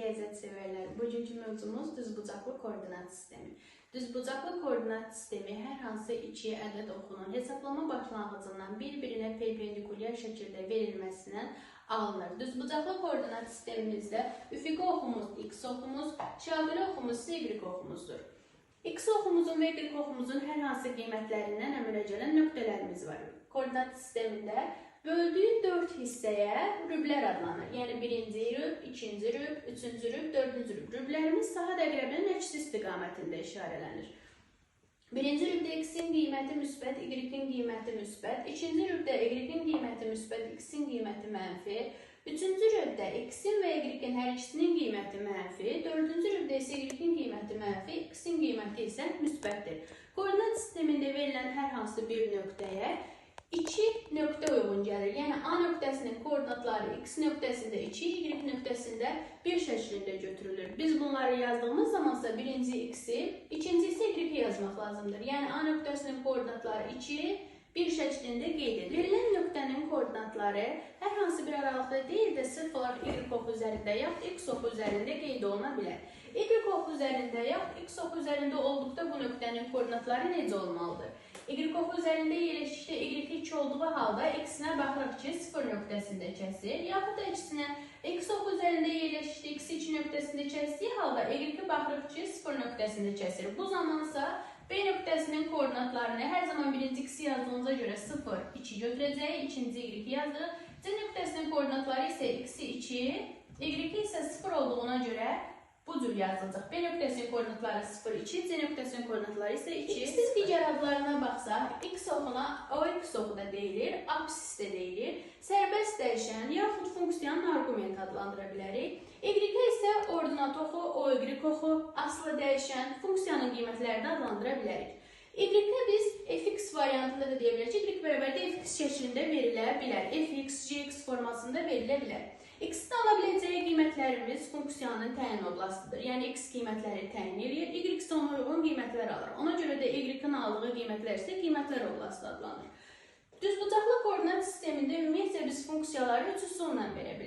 riyaziyyat sevərlər. Bugünkü mövzumuz düzbucaqlı koordinat sistemi. Düzbucaqlı koordinat sistemi hər hansı iki ədəd oxunun hesablama başlanğıcından bir-birinə perpendikulyar şəkildə verilməsindən alınır. Düzbucaqlı koordinat sistemimizdə üfüqi oxumuz x oxumuz, şaquli oxumuz y oxumuzdur. X oxumuzun və y oxumuzun hər hansı qiymətlərindən əmələ gələn nöqtələrimiz var. Koordinat sistemində böldüyü 4 hissəyə rüblər adlanır. Yəni birinci rüb, ikinci rüb, üçüncü rüb, dördüncü rüb. Rüblərimiz saha dəqrəbinin əksi istiqamətində işarələnir. Birinci rübdə x-in qiyməti müsbət, y-in qiyməti müsbət. İkinci rübdə y-in qiyməti müsbət, x-in qiyməti mənfi. Üçüncü rübdə x-in və y-in hər ikisinin qiyməti mənfi. Dördüncü rübdə isə y-in qiyməti mənfi, x-in qiyməti isə müsbətdir. Koordinat sistemində verilən hər hansı bir nöqtəyə iki nöqtə uyğun gəlir. Yəni A nöqtəsinin koordinatları x nöqtəsində 2, y nöqtəsində 1 şəklində götürülür. Biz bunları yazdığımız zamansa birinci x-i, ikinci isə y yazmaq lazımdır. Yəni A nöqtəsinin koordinatları 2, 1 şəklində qeyd edilir. Verilən nöqtənin koordinatları hər hansı bir aralıqda deyil də sırf olaraq y oxu üzərində yaxud x oxu üzərində qeyd oluna bilər. Y oxu üzərində yaxud x oxu üzərində olduqda bu nöqtənin koordinatları necə olmalıdır? Y oxu üzərində yerləşdikdə y 2 olduğu halda x-nə baxırıq ki, 0 nöqtəsində kəsir, yaxud da əksinə x oxu üzərində yerləşdikdə x 2 nöqtəsində kəsdiyi halda y-ə baxırıq ki, 0 nöqtəsində kəsir. Bu zamansa B nöqtəsinin koordinatlarını hər zaman birinci x yazdığımıza görə 0, 2 götürəcəyik, ikinci y yazırıq. C nöqtəsinin koordinatları isə x-i 2, y isə 0 olduğuna görə bu cür yazılacaq. B nöqtəsinin koordinatları 0, 2, C nöqtəsinin koordinatları isə 2, X-siz digər adlarına baxsaq, x oxuna OX oxu da deyilir, absis də deyilir. Sərbəst dəyişən yaxud funksiyanın arqument adlandıra bilərik. Y isə ordinat OY oxu, aslı dəyişən funksiyanın qiymətlərini adlandıra bilərik. Y-ə biz fx variantında da deyə bilərik ki, y bərabərdə fx şəklində verilə bilər. fx, gx formasında verilə bilər. X-də ala biləcəyi qiymətlərimiz funksiyanın təyin oblastıdır. Yəni x qiymətləri təyin edir, y isə ona uyğun qiymətlər alır. Ona görə də y-in aldığı qiymətlər isə qiymətlər oblastı adlanır. Düzbucaqlı koordinat sistemində ümumiyyətlə biz funksiyaları üç üsulla verə bilərik.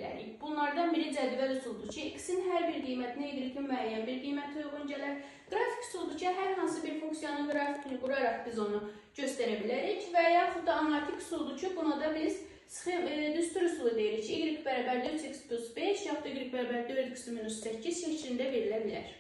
Biri cədvəl üsuldur ki, x-in hər bir qiymətinə y-in müəyyən bir qiymətə uyğun gələr. Qrafik üsuldur ki, hər hansı bir funksiyanın qrafikini quraraq biz onu göstərə bilərik və yaxud da analitik üsuldur ki, buna da biz Sxem, e, düstur üsulu deyirik ki, y bərabər 4x plus 5 yaxud da y bərabər 4x minus 8 şəklində verilə bilər.